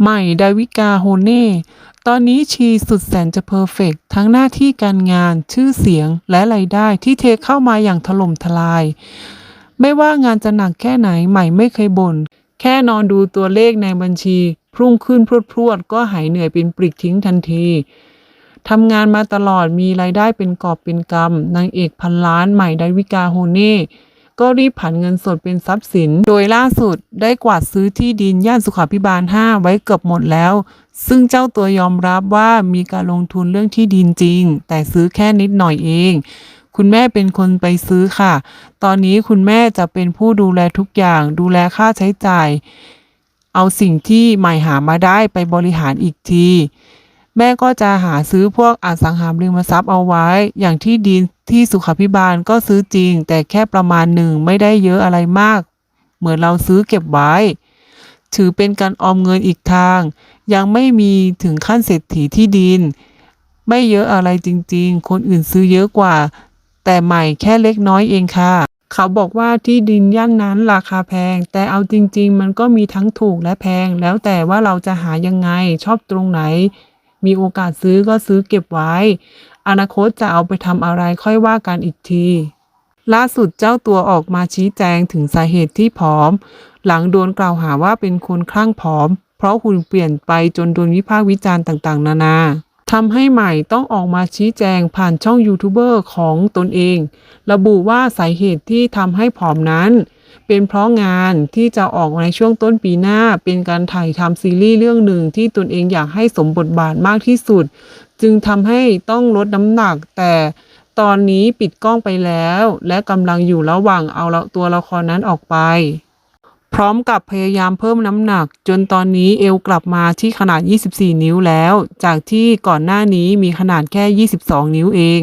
ใหม่ดาวิกาโฮเน่ ตอนนี้ชีสุดแสนจะเพอร์เฟกต์ทั้งหน้าที่การงานชื่อเสียงและรายได้ที่เทเข้ามาอย่างถล่มทลาย ไม่ว่างานจะหนักแค่ไหนใหม่ไม่เคยบ่น แค่นอนดูตัวเลขในบัญชี พรุ่งขึ้นพรวดพรวดๆก็หายเหนื่อยเป็นปลิกทิ้งทันทีทำงานมาตลอดมีรายได้เป็นกอบเป็นกำนางเอกพันล้านใหม่ดาวิกาโฮเน่ ก็รีบผันเงินสดเป็นทรัพย์สิน โดยล่าสุดได้กวาดซื้อที่ดินย่านสุขาพิบาล 5 ไว้เกือบหมดแล้ว ซึ่งเจ้าตัวยอมรับว่ามีการลงทุนเรื่องที่ดินจริง แต่ซื้อแค่นิดหน่อยเอง คุณแม่เป็นคนไปซื้อค่ะ ตอนนี้คุณแม่จะเป็นผู้ดูแลทุกอย่าง ดูแลค่าใช้จ่าย เอาสิ่งที่ใหม่หามาได้ไปบริหารอีกที แม่ก็จะหาซื้อพวกอสังหาริมทรัพย์เอาไว้ อย่างที่ดินที่สุขาพิบาลก็ซื้อจริง แต่แค่ประมาณหนึ่งไม่ได้เยอะอะไรมาก เหมือนเราซื้อเก็บไว้ ถือเป็นการออมเงินอีกทาง ยังไม่มีถึงขั้นเศรษฐีที่ดิน ไม่เยอะอะไรจริงๆ คนอื่นซื้อเยอะกว่า แต่ใหม่แค่เล็กน้อยเองค่ะ เขาบอกว่าที่ดินย่านนั้นราคาแพง แต่เอาจริง ๆ มันก็มีทั้งถูกและแพง แล้วแต่ว่าเราจะหายังไงชอบตรงไหน มีโอกาสซื้อก็ซื้อเก็บไว้ อนาคตจะเอาไปทำอะไรค่อยว่ากันอีกที ล่าสุดเจ้าตัวออกมาชี้แจงถึงสาเหตุที่ผอม หลังโดนกล่าวหาว่าเป็นคนคลั่งผอม เพราะหุ่นเปลี่ยนไปจนโดนวิพากษ์วิจารณ์ต่างๆ นานาทำให้ใหม่ต้องออกมาชี้แจงผ่านช่องยูทูบเบอร์ของตนเอง ระบุว่าสาเหตุที่ทำให้ผอมนั้น เป็นเพราะงานที่จะออกในช่วงต้นปีหน้า เป็นการถ่ายทำซีรีส์เรื่องหนึ่งที่ตนเองอยากให้สมบทบาทมากที่สุด จึงทำให้ต้องลดน้ำหนัก แต่ตอนนี้ปิดกล้องไปแล้ว และกำลังอยู่ระหว่างเอาละตัวละครนั้นออกไป พร้อมกับพยายามเพิ่มน้ำหนัก จนตอนนี้เอวกลับมาที่ขนาด 24 นิ้วแล้ว จากที่ก่อนหน้านี้มีขนาดแค่ 22 นิ้วเอง